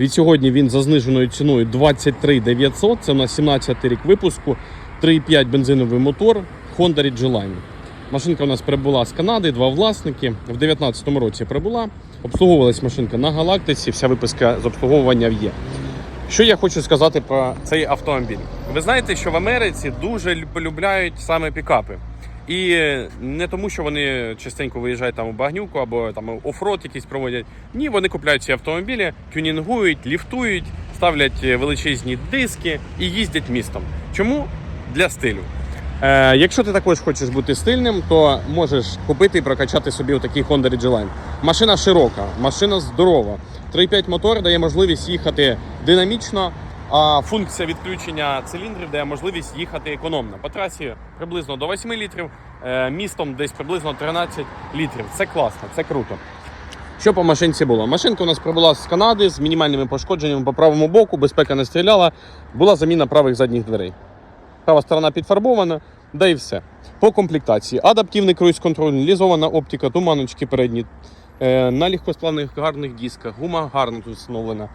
Від сьогодні він за зниженою ціною 23 900. Це у нас 17 рік випуску, 3,5 бензиновий мотор Honda Ridgeline. Машинка у нас прибула з Канади, два власники. В 2019 році прибула. Обслуговувалась машинка на Галактиці, вся виписка з обслуговування є. Що я хочу сказати про цей автомобіль? Ви знаєте, що в Америці дуже полюбляють саме пікапи. І не тому, що вони частенько виїжджають там у багнюку або там офрод якийсь проводять. Ні, вони купляють ці автомобілі, тюнінгують, ліфтують, ставлять величезні диски і їздять містом. Чому? Для стилю. Е, якщо ти також хочеш бути стильним, то можеш купити і прокачати собі отакий Honda Ridgeline. Машина широка, машина здорова. 3.5 мотор дає можливість їхати динамічно, функція відключення циліндрів дає можливість їхати економно. По трасі приблизно до 8 літрів, е, містом десь приблизно 13 літрів. Це класно, це круто. Що по машинці було? Машинка у нас прибула з Канади з мінімальними пошкодженнями по правому боку, безпека не стріляла, була заміна правих задніх дверей. Права сторона підфарбована, да і все. По комплектації. Адаптивний круїз-контроль, лізована оптика, туманочки передні, е, на легкосплавних гарних дисках, гума гарно тут встановлена,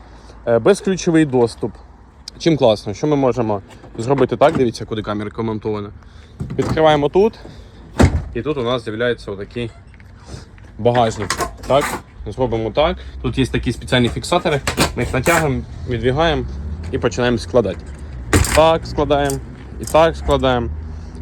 е, безключовий доступ. Чим класно, що ми можемо зробити так? Дивіться, куди камера коментована. Відкриваємо тут, і тут у нас з'являється отакий багажник. Так, зробимо так. Тут є такі спеціальні фіксатори. Ми їх натягуємо, відвігаємо і починаємо складати. Так складаємо, і так складаємо.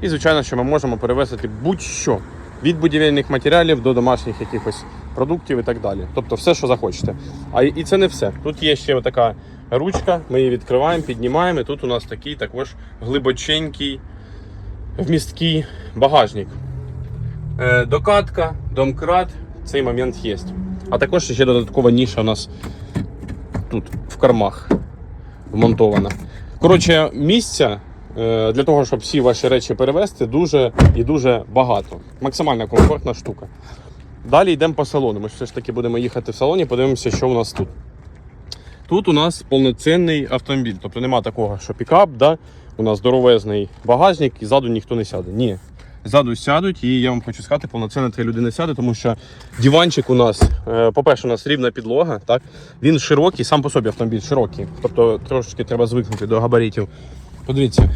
І, звичайно, що ми можемо перевезти будь-що від будівельних матеріалів до домашніх якихось продуктів і так далі. Тобто все, що захочете. А і це не все. Тут є ще така ручка, ми її відкриваємо, піднімаємо. І тут у нас такий також глибоченький, вмісткий багажник. Е, докатка, домкрат, цей момент є. А також ще додаткова ніша у нас тут в кармах вмонтована. Коротше, місця е, для того, щоб всі ваші речі перевезти, дуже і дуже багато. Максимально комфортна штука. Далі йдемо по салону. Ми все ж таки будемо їхати в салоні, подивимося, що у нас тут. Тут у нас повноцінний автомобіль. Тобто нема такого, що пікап, да? у нас здоровезний багажник і ззаду ніхто не сяде. Ні. Ззаду сядуть, і я вам хочу сказати, повноцінно три людини сяде, тому що диванчик у нас, е, по-перше, у нас рівна підлога, так? він широкий, сам по собі автомобіль широкий. Тобто трошечки треба звикнути до габаритів. Подивіться,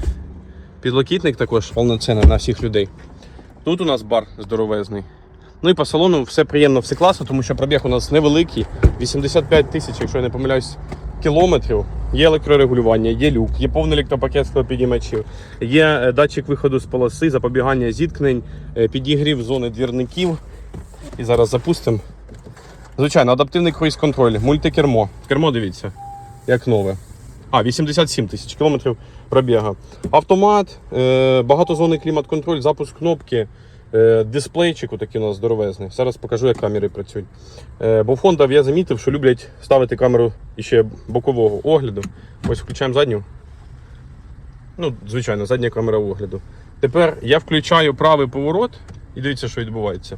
підлокітник також повноцінний на всіх людей. Тут у нас бар здоровезний. Ну і по салону все приємно, все класно, тому що пробіг у нас невеликий. 85 тисяч, якщо я не помиляюсь, кілометрів. Є електрорегулювання, є люк, є повний електропакет склопідіймачів, є е, датчик виходу з полоси, запобігання зіткнень, е, підігрів зони двірників. І зараз запустимо. Звичайно, адаптивний круїз-контроль, мультикермо. Кермо дивіться, як нове. А, 87 тисяч кілометрів пробіга. Автомат, е, багатозонний клімат-контроль, запуск кнопки, дисплейчик такий у нас здоровезний. Зараз покажу, як камери працюють. Е, бо в Honda я замітив, що люблять ставити камеру ще бокового огляду. Ось включаємо задню. Ну, звичайно, задня камера огляду. Тепер я включаю правий поворот і дивіться, що відбувається.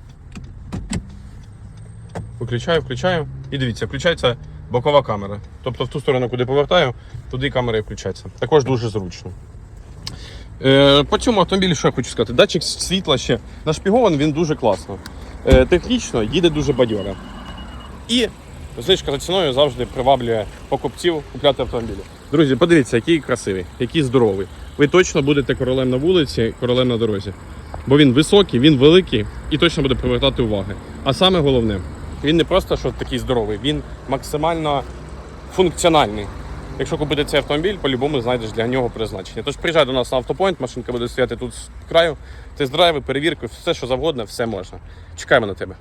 Виключаю, включаю. І дивіться, включається бокова камера. Тобто в ту сторону, куди повертаю, туди камера і включається. Також дуже зручно. Е, по цьому автомобілі, що я хочу сказати, датчик світла ще нашпігований, він дуже класно. Е, технічно їде дуже бадьоро. І знижка за ціною завжди приваблює покупців купляти автомобілі. Друзі, подивіться, який красивий, який здоровий. Ви точно будете королем на вулиці, королем на дорозі. Бо він високий, він великий і точно буде привертати уваги. А саме головне, він не просто що такий здоровий, він максимально функціональний. Якщо купити цей автомобіль, по-любому знайдеш для нього призначення. Тож приїжджай до нас на автопоінт, машинка буде стояти тут з краю, тест-драйви, перевірки, все що завгодно, все можна. Чекаємо на тебе.